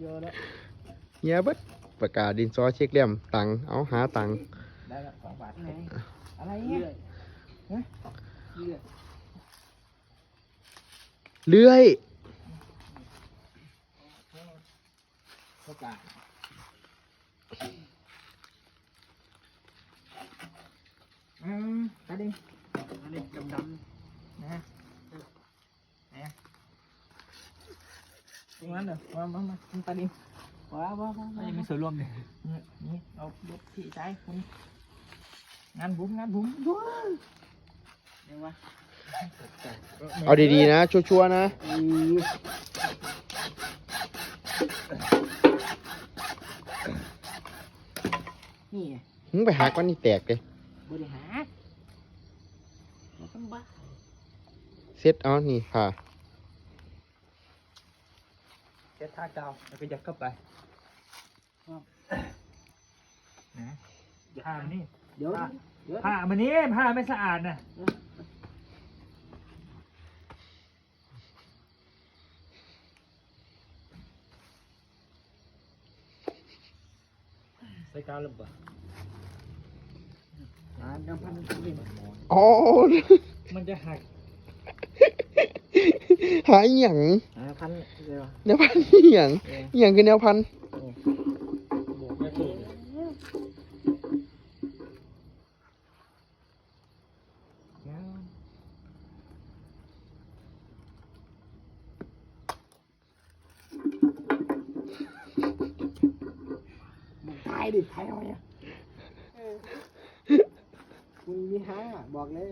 เยอะแล้วเฮียเบิดประกาศดินซอเช็คเหลี่ยมตังค์เอาหาตังค์ได้ละสองบาทไหนอะไรเลื่เนี่ยอยฮะเลื่อยเลื่อยประกาศอืมตาดิอันนี้ดำดนะนะ ตรงนั้นเหรอมามามาตาดิว้าวว้าวว้าวำมันยังมีส่วนร่วมเลยนี่นี่เอายกที่ใจคุณงานบุ้มงานบุ้มด้วยเรียกว่าเอาดีๆนะ ชัวร์ๆนะนี่ไงมึงไปหาก้อนนี่แตกเลยบริหารมันต้องบ้าเซ็ตเอานี่ค่ะ เช็ดท่าเกาแล้วก็ยัดเข้าไปนะผ้ามันนี่เดี๋ยวเดี๋ยวผ้ามันนี่ผ้าไม่สะอาดนะใส่กาวลงไปอ่าน้ำพันธุ์นี่อ๋อมันจะหัก หาอหย่างอ่าพันธุ์เดี๋ยวแนวพันธุ์อหย่างเอออหย่างคือแนวพันธุ์บวกแค่ถูกมึงตายดิตายเอาไงคุณมีห้าบอกเลย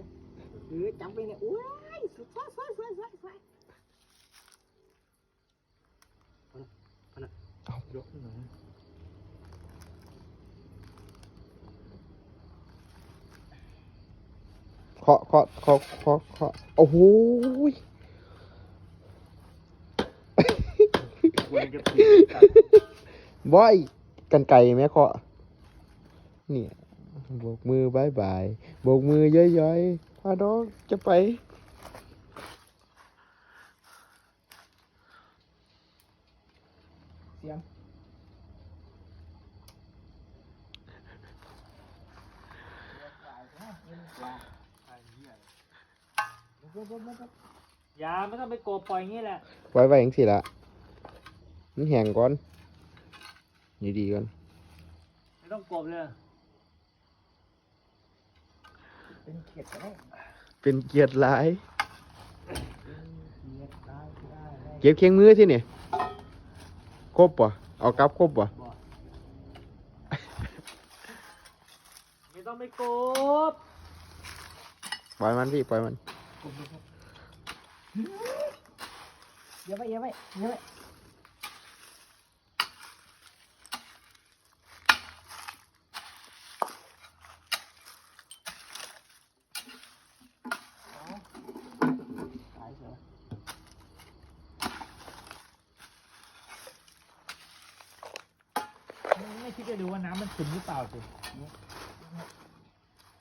หรือจำไปเนี่ยอุ้ยสวยสวยสวยสวยสวยยกขึ้นมา เคาะเคาะเคาะเคาะเคาะโอ้โหยควรจะผิดบอยกันไก่ไหมเคาะเนี่ยโบกมือบายบายโบกมือย้อยๆพาน้องจะไปเสียงเดี๋ยวเดี๋ยวเดี๋ยวเดี๋ยว อยาไม่ต้องไปโกบปล่อยอย่างนี้แหละปล่อยไว้อย่างสิละมันแห้งก่อนนี่ดีก่อนไม่ต้องโกบเลยเป็นเขียดก็ได้เป็นเกียรติหลายเป็นเขียดได้ได้ได้เก็บเคียงมือที่นี่ครบป่ะเอากลับครบป่ะไม่ต้องไปโกบปล่อยมันพี่ปล่อยมัน เดี๋ยวไปเดี๋ยวไปเดี๋ยวไปตายเสียไม่ไม่คิดจะดูว่าน้ำมันขุ่นหรือเปล่าสิ